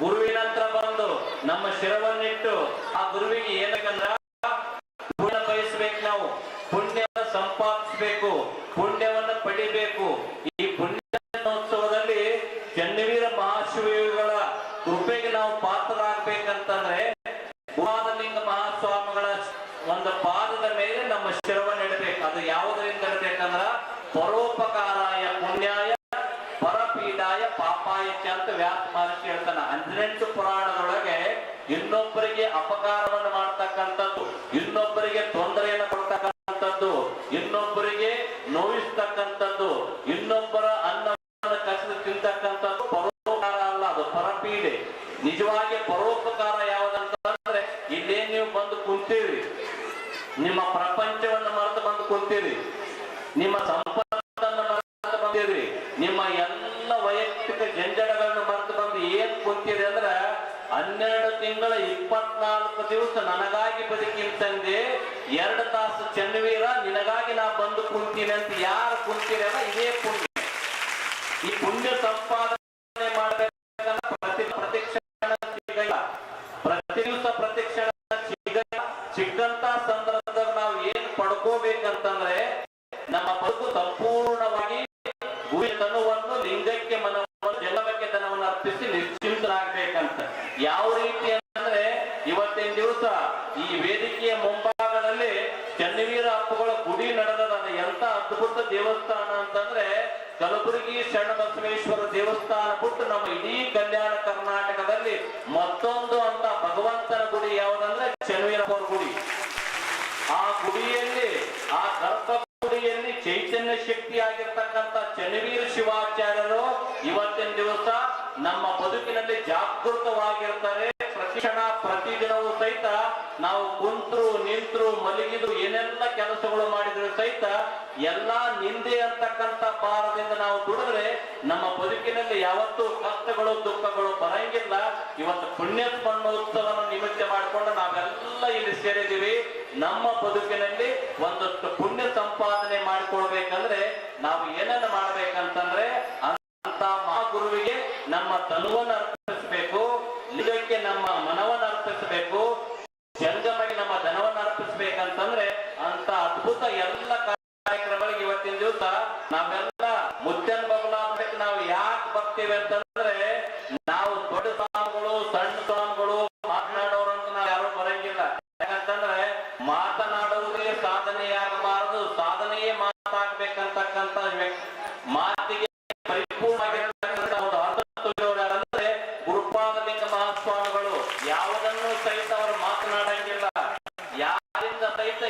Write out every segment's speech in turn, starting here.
ಗುರುವಿನ ಬಂದು ನಮ್ಮ ಶಿರವನ್ನಿಟ್ಟು ಆ ಗುರುವಿಗೆ ಏನಕ್ಕಂದ್ರ ಪುಣ್ಯ ಬಯಸ್ಬೇಕು ನಾವು. ಪುಣ್ಯವನ್ನು ಸಂಪಾದಿಸ್ಬೇಕು, ಪುಣ್ಯವನ್ನು ಪಡಿಬೇಕು. ಈ ಪುಣ್ಯೋತ್ಸವದಲ್ಲಿ ಚನ್ನವೀರ ಮಹಾಶಿವಗಳ ಕೃಪೆಗೆ ನಾವು ಪಾಪಾಯಕ್ಕೆ ಅಂತ ವ್ಯಾಸ ಮಹರ್ಷಿ ಹೇಳ್ತಾನ ಹದಿನೆಂಟು ಪುರಾಣದೊಳಗೆ ಇನ್ನೊಬ್ಬರಿಗೆ ಅಪಕಾರವನ್ನು ಮಾಡ್ತಕ್ಕಂಥದ್ದು, ಇನ್ನೊಬ್ಬರಿಗೆ ತೊಂದರೆಯನ್ನು ಕೊಡ್ತಕ್ಕಂಥದ್ದು, ಇನ್ನೊಬ್ಬರಿಗೆ ನೋವಿಸ್ತಕ್ಕಂಥದ್ದು ಇನ್ನೊಬ್ಬರ ಅನ್ನವನ್ನು ಕಸಿದು ತಿಂತಕ್ಕಂಥದ್ದು ಪರೋಪಕಾರ ಅಲ್ಲ, ಅದು ಪರಪೀಡೆ. ನಿಜವಾಗಿ ಪರೋಪಕಾರ ಯಾವುದಂತಂದ್ರೆ, ಇಲ್ಲೇ ನೀವು ಬಂದು ಕುಂತೀರಿ. ನಿಮ್ಮ ಪ್ರಪಂಚವನ್ನು ಮರೆತು ಬಂದು ಕುಂತೀರಿ. ನಿಮ್ಮ ನಿಮ್ಮ ಎಲ್ಲ ವೈಯಕ್ತಿಕ ಜಂಜಡಗಳನ್ನು ಮರೆತು ಬಂದು ಏನ್ ಕುಂತಿದೆ ಅಂದ್ರ ಹನ್ನೆರಡು ತಿಂಗಳ ಇಪ್ಪತ್ನಾಲ್ಕು ದಿವಸ ನನಗಾಗಿ ಬದುಕಿಂತಂದೆ ಎರಡು ತಾಸು ಚೆನ್ನವೀರ, ನಿನಗಾಗಿ ನಾ ಬಂದು ಕುಂತೀನಿ ಅಂತ ಯಾರು ಕುಂತಿರಲ್ಲ ಇದೇ ಪುಣ್ಯ. ಈ ಪುಣ್ಯ ಸಂಪಾದನೆ ಮಾಡಬೇಕಂದ್ರೆ ಪ್ರತಿ ಪ್ರತಿಕ್ಷಣ ಪ್ರತಿ ದಿವಸ ಪ್ರತಿಕ್ಷಣ ಸಿಕ್ಕಂತ ಸಂದರ್ಭದಲ್ಲಿ ಇವತ್ತಿನ ದಿವಸ ಈ ವೇದಿಕೆಯ ಮುಂಭಾಗದಲ್ಲಿ ಚನ್ನವೀರ ಅಪ್ಪಗಳ ಗುಡಿ ನಡೆದದ ಎಂತ ಅದ್ಭುತ ದೇವಸ್ಥಾನ ಅಂತಂದ್ರೆ ಕಲಬುರಗಿ ಶರಣಬಸವೇಶ್ವರ ದೇವಸ್ಥಾನ ಬಿಟ್ಟು ನಮ್ಮ ಇಡೀ ಕಲ್ಯಾಣ ಕರ್ನಾಟಕದಲ್ಲಿ ಮತ್ತೊಂದು ಅಂತ ಭಗವಂತನ ಗುಡಿ ಯಾವುದಂದ್ರೆ ಚನ್ನವೀರಪ್ಪರ ಗುಡಿ. ಆ ಗುಡಿಯಲ್ಲಿ, ಆ ಗರ್ಭ ಗುಡಿಯಲ್ಲಿ ಚೈತನ್ಯ ಶಕ್ತಿ ಆಗಿರ್ತಕ್ಕಂಥ ಚನ್ನವೀರ ಶಿವಾಚಾರ್ಯರು ಇವತ್ತಿನ ದಿವಸ ನಮ್ಮ ಬದುಕಿನಲ್ಲಿ ಜಾಗೃತವಾಗಿರ್ತಾರೆ. ಸಹಿತ ನಾವು ಕುಂತರು, ನಿಂತರು, ಮಲಗಿದ್ರು, ಏನೆಲ್ಲ ಕೆಲಸಗಳು ಮಾಡಿದ್ರು ಸಹಿತ ಎಲ್ಲಾ ನಿಂದೆ ಅಂತಕ್ಕಂಥ ಭಾರದಿಂದ ನಾವು ದುಡಿದ್ರೆ ನಮ್ಮ ಬದುಕಿನಲ್ಲಿ ಯಾವತ್ತೂ ಕಷ್ಟಗಳು, ದುಃಖಗಳು ಬರಂಗಿಲ್ಲ. ಇವತ್ತು ಪುಣ್ಯ ಉತ್ಸವ ನಿಮಿತ್ತ ಮಾಡಿಕೊಂಡು ನಾವೆಲ್ಲ ಇಲ್ಲಿ ಸೇರಿದ್ದೀವಿ. ನಮ್ಮ ಬದುಕಿನಲ್ಲಿ ಒಂದಷ್ಟು ಪುಣ್ಯ ಸಂಪಾದನೆ ಮಾಡಿಕೊಳ್ಬೇಕಂದ್ರೆ ನಾವು ಏನನ್ನ ಮಾಡ್ಬೇಕಂತಂದ್ರೆ ಅದ್ಭುತ ಎಲ್ಲ ಕಾರ್ಯಕ್ರಮಗಳಿಗೆ ಇವತ್ತಿನ ದಿವಸ ನಾವೆಲ್ಲ ಮುದ್ದನ್ ಬಬಲಾಗ್ಬೇಕು ನಾವು ಯಾಕೆ ಬರ್ತೇವೆ ಅಂತಂದ್ರೆ ನಾವು ದೊಡ್ಡ ಸ್ವಾಮಿಗಳು, ಸಣ್ಣ ಸ್ವಾಮಿಗಳು ಅಂತ ನಾವು ಯಾರು ಬರಂಗಿಲ್ಲ. ಯಾಕಂತಂದ್ರೆ ಮಾತನಾಡುವುದೇ ಸಾಧನೆಯಾಗಬಾರದು ಸಾಧನೆಯೇ ಮಾತಾಡ್ಬೇಕಂತಕ್ಕಂತ ಮಾತಿಗೆ ಪರಿಪೂರ್ಣವಾಗಿರ್ತಕ್ಕಂಥ ಒಂದು ಅರ್ಥ ಯಾರಂದ್ರೆ ಗುರುಪಾದಲಿಂಗ ಮಹಾಸ್ವಾಮಿಗಳು. ಯಾವುದನ್ನು ಸಹಿತ ಅವರು ಮಾತನಾಡಂಗಿಲ್ಲ. ಯಾರಿಂದ ಸಹಿತ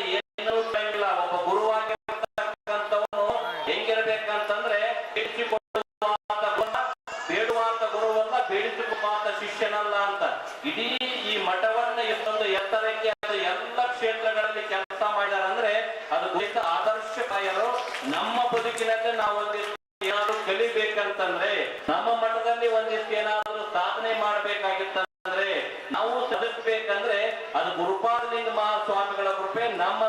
ಇಡೀ ಈ ಮಠವನ್ನ ಇಷ್ಟೊಂದು ಎತ್ತರಕ್ಕೆ ಅದು ಎಲ್ಲ ಕ್ಷೇತ್ರಗಳಲ್ಲಿ ಕೆಲಸ ಮಾಡ್ಯಾರ ಅಂದ್ರೆ ಅದು ದೇಶ ಆದರ್ಶಕಾಯರು ನಮ್ಮ ಬದುಕಿನಲ್ಲಿ ನಾವು ಒಂದಿಷ್ಟು ಏನಾದ್ರು ಕಲಿಬೇಕಂತಂದ್ರೆ, ನಮ್ಮ ಮಠದಲ್ಲಿ ಒಂದಿಷ್ಟು ಏನಾದ್ರು ಸಾಧನೆ ಮಾಡ್ಬೇಕಾಗಿತ್ತಂದ್ರೆ, ನಾವು ಸದಸ್ಬೇಕಂದ್ರೆ ಅದು ಗುರುಪಾದಲಿಂಗ ಮಹಾಸ್ವಾಮಿಗಳ ಕೃಪೆ ನಮ್ಮ